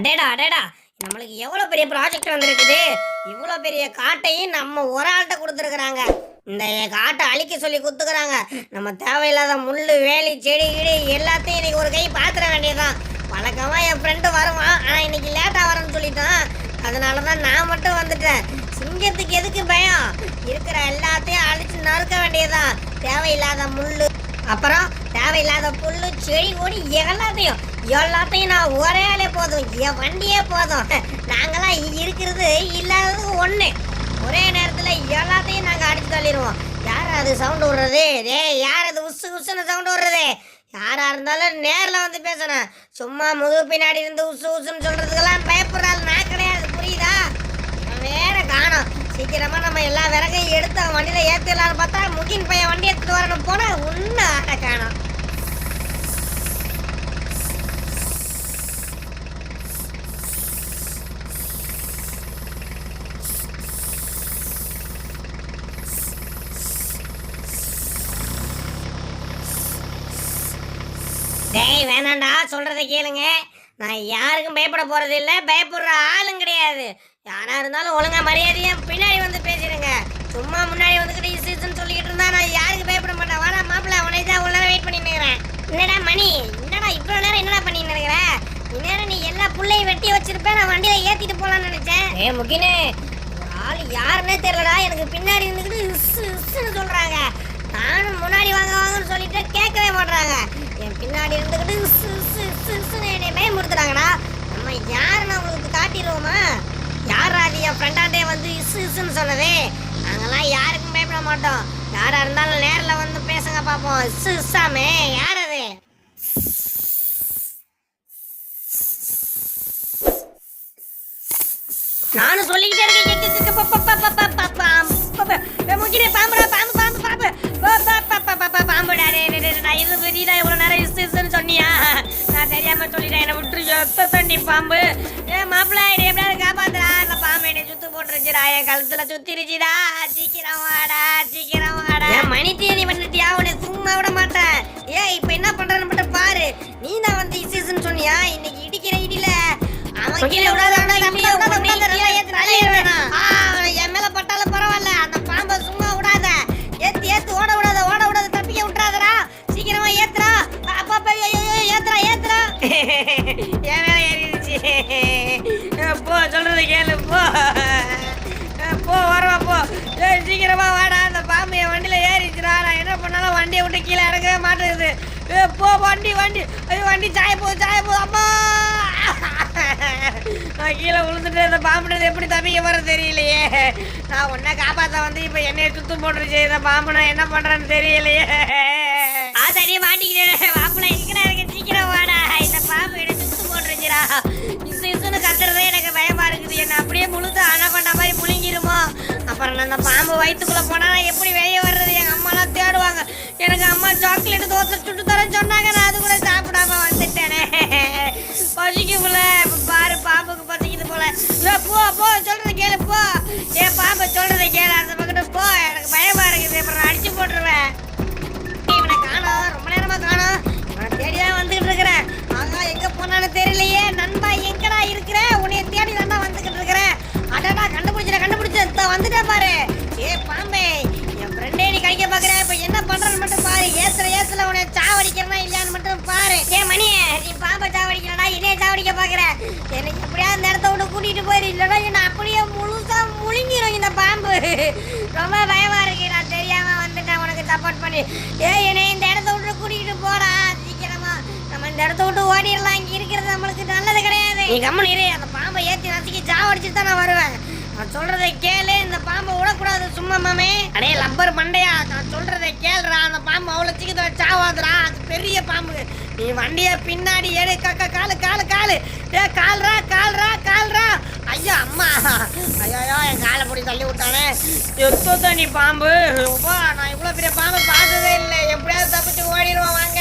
அடேடா அடேடா. நம்மளுக்கு எவ்வளோ பெரிய ப்ராஜெக்ட் வந்திருக்குது? இவ்வளோ பெரிய காட்டையும் நம்ம ஒரு ஆள்கிட்ட கொடுத்துருக்குறாங்க. இந்த காட்டை அழிக்க சொல்லி குத்துக்கிறாங்க. நம்ம தேவையில்லாத முள் வேலி செடி கிடி எல்லாத்தையும் இன்னைக்கு ஒரு கை பார்த்துட வேண்டியதுதான். வழக்கமாக என் ஃப்ரெண்டு வருவான். ஆனால் இன்னைக்கு லேட்டாக வரேன்னு சொல்லிட்டான். அதனால தான் நான் மட்டும் வந்துட்டேன். சிங்கத்துக்கு எதுக்கு பயம்? இருக்கிற எல்லாத்தையும் அழிச்சு நறுக்க வேண்டியதுதான். தேவையில்லாத முள்ளு அப்புறம் தேவையில்லாத புல் செடி கொடி எல்லாத்தையும். எல்லாத்தையும் நான் ஒரே ஆளே போதும். என் வண்டியே போதும். நாங்களாம் இருக்கிறது இல்லாதது ஒன்று ஒரே நேரத்தில் எல்லாத்தையும் நாங்கள் அடித்து தள்ளிடுவோம். யார் அது சவுண்டு விடுறது? டேய் யார் அது உசு உசுன்னு சவுண்டு விடுறது? யாராக இருந்தாலும் நேரில் வந்து பேசணும். சும்மா முதுகு பின்னாடி இருந்து உசு உசுன்னு சொல்கிறதுக்கெல்லாம் பயப்படுறாள். நான் கிடையாது. புரியுதா? வேற காணோம். சீக்கிரமாக நம்ம எல்லா விறகையும் எடுத்து அவன் வண்டியில் ஏற்றிடலான்னு பார்த்தா முகின் பையன் வண்டி எடுத்துகிட்டு வரணும். போன டேய் வேணாண்டா சொல்றதை கேளுங்க. நான் யாருக்கும் பயப்பட போறது இல்ல பயப்படுற ஆளும் கிடையாது. யாரா இருந்தாலும் ஒழுங்கா மரியாதையா பின்னாடி வந்து பேசிடுங்க. சும்மா முன்னாடி வந்துக்கிட்டு இசுன்னு சொல்லிக்கிட்டு இருந்தா நான் யாருக்கு பயப்பட மாட்டேன். வாடா மாப்பிள்ள உனக்கு தான் இவ்வளவு நேரம் வெயிட் பண்ணி நிக்கிறேன் என்னடா மணி என்னடா இவ்வளவு நேரம் என்னடா பண்ணி நிக்கிற இந்நேரம் நீ எல்லா புள்ளையும் வெட்டி வச்சிருப்ப நான் வண்டியில ஏத்திட்டு போலாம்னு நினைச்சேன். ஏ முக்கினே ஆள் யாருன்னே தெரியலடா. எனக்கு பின்னாடி இருந்துக்கிட்டு இசு இசுன்னு சொல்றாங்க. நானும் முன்னாடி வாங்க வாங்கன்னு சொல்லிட்டு கேட்கவே மாட்றாங்க. என் பின்னாடி இருந்துக்கிட்டு இசு இசு என்னை நம்ம யாருன்னு அவங்களுக்கு காட்டிடுவோமா? யார் அது என் ஃப்ரெண்டாண்டே வந்து இசு இசுன்னு சொன்னதே. நாங்கெல்லாம் யாருக்கும் பயப்பட மாட்டோம். யாரா இருந்தாலும் நேரில் வந்து பேசுங்க பார்ப்போம் இசு இசாமே யார் அது? நானும் சொல்லிக்கிட்டே இருக்கேன் என்ன விட்டுரு எத்த தண்ணி பாம்பு. ஏ மாப்பிள்ள என்னை எப்படியாவது காப்பாத்துறா இந்த பாம்பு என்னை சுத்து போட்டுருச்சுடா. என் கழுத்துல சுத்திருச்சுடா. சீக்கிரம் வாடா சீக்கிரம் வாடா. என் மணி தேதி பண்ணிட்டியா உன்னை சும்மா விட மாட்டேன். ஏ இப்ப என்ன பண்றேன்னு மட்டும் பாரு. நீ தான் வந்து இசிஸ்ன்னு சொன்னியா? இன்னைக்கு இடிக்கிற இடியில. அவன் கீழே விடாத ஏ போ வண்டி வண்டி. ஐயோ வண்டி சாய போ சாய போ அம்மா நான் கீழே விழுந்துட்டு இந்த பாம்புனது எப்படி தப்பிக்க வர தெரியலையே. நான் உன்னை காப்பாத்த வந்து இப்ப என்னைய சுத்தம் போட்டுருச்சு. இந்த பாம்பு நான் என்ன பண்றேன்னு தெரியலையே. ஆத்தாடி மாட்டிக்கிட்டேன் பாம்புல இருக்கிறா எனக்கு சீக்கிரம் வாடா. இந்த பாம்பு என்ன சுத்து போட்டுருச்சுடா. இசு இசுன்னு கத்துறதே எனக்கு பயமா இருக்குது. என்ன அப்படியே முழுத்து அணை மாதிரி முழுங்கிருமோ அப்புறம் நான் அந்த பாம்பு வயிற்றுக்குள்ள போனா நான் எப்படி வெளியே வர்றது? எங்க அம்மாலாம் தேடுவாங்க. எனக்கு அம்மா சாக்லேட் தோசை சுட்டு போ போ கேளு போ. ஏன் பாம்பு சொல்றதை கேளு அந்த பக்கத்து போ. எனக்கு பயமா இருக்குது. அப்புறம் நான் அடிச்சு போட்டுருவேன். இவனை காணோம். ரொம்ப நேரமா காணோம். இவனை தேடியா வந்துகிட்டு இருக்கிறேன் ஆகா எங்க போனான்னு தெரியலையே. நண்பா எங்கடா இருக்கிற? உன்னைய தேடி தான் வந்துகிட்டு இருக்கிறேன் அடடா கண்டுபிடிச்சிட கண்டுபிடிச்ச வந்துட்டேன் பாரு. ஏ பாம்பே என் ஃப்ரெண்டே நீ கடிக்க பாக்குற. இப்ப என்ன பண்றன்னு மட்டும் பாரு. ஏசுல ஏசுல உன்னை சாவடிக்கிறனா இல்லையான்னு மட்டும் பாரு. ஏ மணி நீ பாம்பை சாவடிக்கிறடா என்னைய சாவடிக்க பாக்குற? எனக்கு எப்படியா கூட்டிட்டு போயிரு இல்லைன்னா என்ன அப்படியே முழுசா முழுங்கிரும் இந்த பாம்பு. ரொம்ப பயமா இருக்கு. நான் தெரியாம வந்துட்டேன். உனக்கு சப்போர்ட் பண்ணி. ஏய் என்னை இந்த இடத்த விட்டு கூட்டிட்டு போடா. சீக்கிரமா. நம்ம இந்த இடத்த விட்டு ஓடிடலாம். இங்க இருக்கிறது நம்மளுக்கு நல்லது கிடையாது. நீ கம்மன் இரு. அந்த பாம்பை ஏத்தி நசுக்கி சாவடிச்சுட்டு தான் நான் வருவேன். நான் சொல்கிறத கேளு. இந்த பாம்பை விடக்கூடாது சும்மா மாமே. அடே லப்பர் மண்டையா. நான் சொல்கிறத கேளுடா. அந்த பாம்பு அவ்வளவு சீக்கிரத்துல சாவாதுடா பெரிய பாம்பு. நீ வண்டிய பின்னாடி ஏடு கக்க காலு காலு காலு. ஏ கால்ரா கால்ரா கால்ரா ஐயோ அம்மா. ஐயோ என் காலை பிடி தள்ளி விட்டானே. எத்தோ தண்ணி பாம்பு? நான் இவ்வளவு பெரிய பாம்பு பார்த்ததே இல்லை. எப்படியாவது தப்பிச்சு ஓடிடுவோம். வாங்க.